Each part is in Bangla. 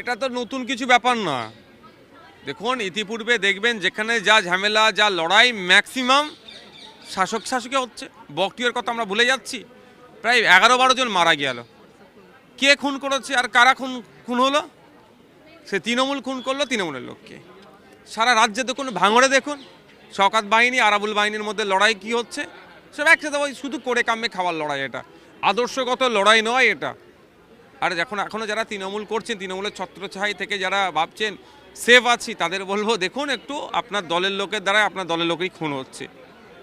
এটা তো নতুন কিছু ব্যাপার না। দেখুন, ইতিপূর্বে দেখবেন যেখানে যা ঝামেলা, যা লড়াই ম্যাক্সিমাম শাসক শাসকে হচ্ছে। বকটিওর কথা আমরা ভুলে যাচ্ছি। প্রায় এগারো বারো জন মারা গেল। কে খুন করেছে আর কারা খুন খুন হলো? সে তৃণমূল খুন করল তৃণমূলের লোককে। সারা রাজ্যে দেখুন, ভাঙড়ে দেখুন শকাত বাহিনী, আরাবুল বাহিনীর মধ্যে লড়াই কি হচ্ছে? সব একসাথে ওই শুধু করে কামে খাওয়ার লড়াই এটা। আদর্শগত লড়াই নয় এটা। আর যখন এখনও যারা তৃণমূল করছেন, তৃণমূলের ছত্রছাই থেকে যারা ভাবছেন, সেফ আছি, তাদের বলব, দেখুন একটু, আপনার দলের লোকের দ্বারা আপনার দলের লোকেই খুন হচ্ছে।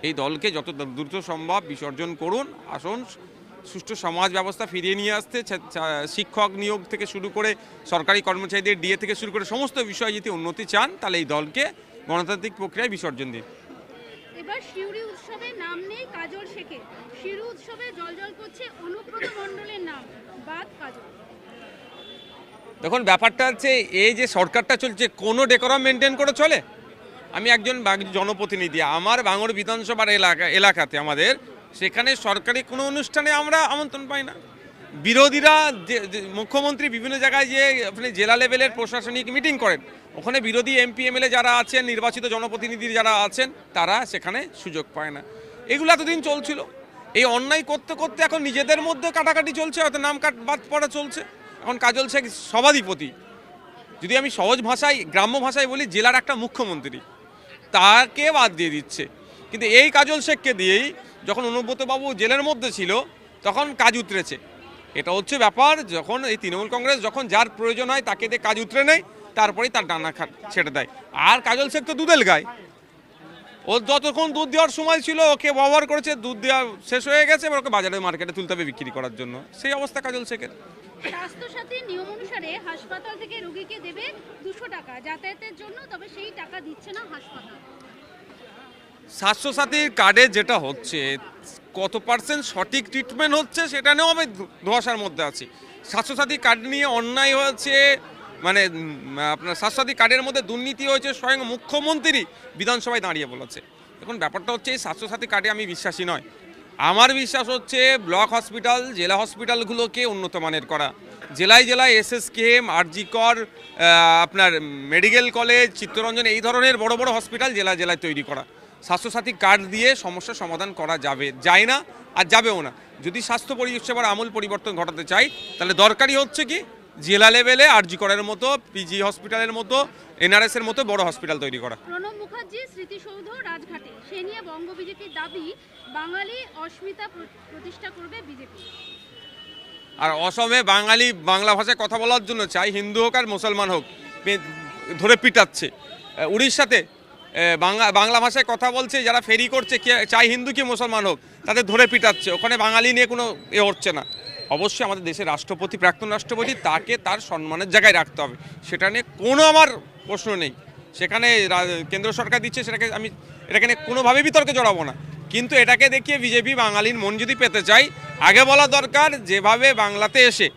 এই দলকে যত দ্রুত সম্ভব বিসর্জন করুন, আসুন, সুষ্ঠু সমাজ ব্যবস্থা ফিরিয়ে নিয়ে আসতে শিক্ষক নিয়োগ থেকে শুরু করে সরকারি কর্মচারীদের ডিএ থেকে শুরু করে সমস্ত বিষয়ে যদি উন্নতি চান, তাহলে এই দলকে গণতান্ত্রিক প্রক্রিয়ায় বিসর্জন দিন। এবার শিউরি উৎসবে নাম নেই, কাজল শেখে শিরু উৎসবে জলজল করছে অনুব্রত মণ্ডলের নাম, বাদ কাজল। দেখুন, ব্যাপারটা হচ্ছে এই যে সরকারটা চলছে, কোনো ডেকোরাম মেনটেন করে চলে? আমি একজন জনপ্রতিনিধি, আমার ভাঙড় বিধানসভার এলাকা, এলাকাতে আমাদের, সেখানে সরকারি কোনো অনুষ্ঠানে আমরা আমন্ত্রণ পাই না। বিরোধীরা মুখ্যমন্ত্রী বিভিন্ন জায়গায় যে আপনি জেলা লেভেলের প্রশাসনিক মিটিং করেন, ওখানে বিরোধী এমপি এমএলএ যারা আছেন, নির্বাচিত জনপ্রতিনিধি যারা আছেন, তারা সেখানে সুযোগ পায় না। এগুলো এতদিন চলছিল। এই অন্যায় করতে করতে এখন নিজেদের মধ্যে কাটাকাটি চলছে, হয়তো নাম কাট বাদ পড়া চলছে। এখন কাজল শেখ সভাধিপতি। যদি আমি সহজ ভাষায়, গ্রাম্য ভাষায় বলি, জেলার একটা মুখ্যমন্ত্রী, তাকে বাদ দিয়ে দিচ্ছে। কিন্তু এই কাজল শেখকে দিয়েই যখন অনুব্রতবাবু জেলের মধ্যে ছিল, তখন কাজ উতরেছে। এটা হচ্ছে ব্যাপার, যখন এই তৃণমূল কংগ্রেস যখন যার প্রয়োজন হয় তাকে দিয়ে কাজ উতরে নেয়, তারপরেই তার ডানা ছেড়ে দেয়। আর কাজল শেখ তো দুদেল গায়। ও যতক্ষণ দুধ দেওয়ার সময় ছিল ওকে ব্যবহার করেছে দুধ দেওয়া শেষ হয়ে গেছে এবার ওকে বাজারে মার্কেটে তুলতে হবে বিক্রি করার জন্য। সেই অবস্থা কাজল শেখের। স্বাস্থ্যসাথীর নিয়ম অনুসারে হাসপাতাল থেকে রোগীকে দেবে দুশো টাকা যাতায়াতের জন্য তবে সেই টাকা দিচ্ছে না হাসপাতাল। স্বাস্থ্যসাথীর কার্ডে যেটা হচ্ছে কত পার্সেন্ট সঠিক ট্রিটমেন্ট হচ্ছে সেটা নিয়েও আমি ধোঁয়াশার মধ্যে আছি। স্বাস্থ্যসাথী কার্ড নিয়ে অন্যায় হয়েছে মানে আপনার স্বাস্থ্যসাথী কার্ডের মধ্যে দুর্নীতি হয়েছে, স্বয়ং মুখ্যমন্ত্রী বিধানসভায় দাঁড়িয়ে বলেছে। এখন ব্যাপারটা হচ্ছে, এই স্বাস্থ্যসাথী কার্ডে আমি বিশ্বাসী নয়। আমার বিশ্বাস হচ্ছে, ব্লক হসপিটাল, জেলা হসপিটালগুলোকে উন্নত মানের করা। জেলায় জেলায় এসএসকেএম, আরজিকর আপনার মেডিকেল কলেজ, চিত্তরঞ্জন, এই ধরনের বড় বড় হসপিটাল জেলা জেলায় তৈরি করা। স্বাস্থ্যসাথী কার্ড দিয়ে সমস্যার সমাধান করা যাবে, যায় না আর যাবেও না। যদি স্বাস্থ্য পরিষেবার আমূল পরিবর্তন ঘটাতে চাই, তাহলে দরকারি হচ্ছে কি জেলা লেভেলে আরজি করের মতো পিজি হসপিটালের মতো এনআরএস এর মতো বড় হসপিটাল তৈরি করা। প্রণব মুখার্জি স্মৃতিসৌধ রাজঘাটে। সে নিয়ে বঙ্গ বিজেপির দাবি বাঙালি অস্মিতা প্রতিষ্ঠা করবে বিজেপি। আর অসমে বাঙালি বাংলা ভাষায় কথা বলার জন্য চাই হিন্দু হোক আর মুসলমান হোক ধরে পিটাচ্ছে। উড়িষ্যাতে বাংলা বাংলা ভাষায় কথা বলছে যারা ফেরি করছে চাই হিন্দু কি মুসলমান হোক তাদের ধরে পিটাচ্ছে। ওখানে বাঙালি নিয়ে কোনো এ হচ্ছে না। অবশ্যই আমাদের দেশের রাষ্ট্রপতি, প্রাক্তন রাষ্ট্রপতি, তাকে তার সম্মানের জায়গায় রাখতে হবে। সেটা নিয়ে কোনো আমার প্রশ্ন নেই। সেখানে কেন্দ্র সরকার দিচ্ছে, সেটাকে আমি, এটাকে নিয়ে কোনোভাবেই বিতর্কে জড়াবো না। কিন্তু এটাকে দেখিয়ে বিজেপি বাঙালির মন যদি পেতে চাই আগে বলা দরকার, যেভাবে বাংলাতে এসে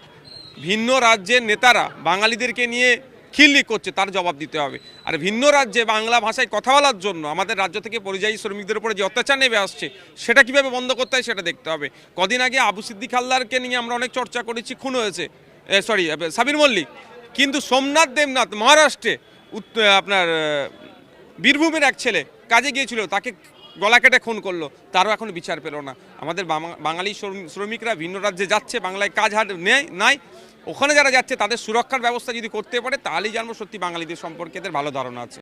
ভিন্ন রাজ্যের নেতারা বাঙালিদেরকে নিয়ে খিল্লি করছে, তার জবাব দিতে হবে। আর ভিন্ন রাজ্যে বাংলা ভাষায় কথা বলার জন্য আমাদের রাজ্য থেকে পরিযায়ী শ্রমিকদের উপরে যে অত্যাচার নেমে আসছে, সেটা কীভাবে বন্ধ করতে হয় সেটা দেখতে হবে। কদিন আগে আবু সিদ্দিক হালদারকে নিয়ে আমরা অনেক চর্চা করেছি, খুন হয়েছে সরি সাবির মল্লিক। কিন্তু সোমনাথ দেবনাথ মহারাষ্ট্রে আপনার বীরভূমের এক ছেলে কাজে গিয়েছিল, তাকে গলা কেটে খুন করল, তারও এখন বিচার পেল না। আমাদের বাঙালি শ্রমিকরা ভিন্ন রাজ্যে যাচ্ছে, বাংলায় কাজ হার নেয়, নাই ওখানে যারা যাচ্ছে, তাদের সুরক্ষার ব্যবস্থা যদি করতে পারে, তাহলেই জানব সত্যি বাঙালিদের সম্পর্কে এদের ভালো ধারণা আছে।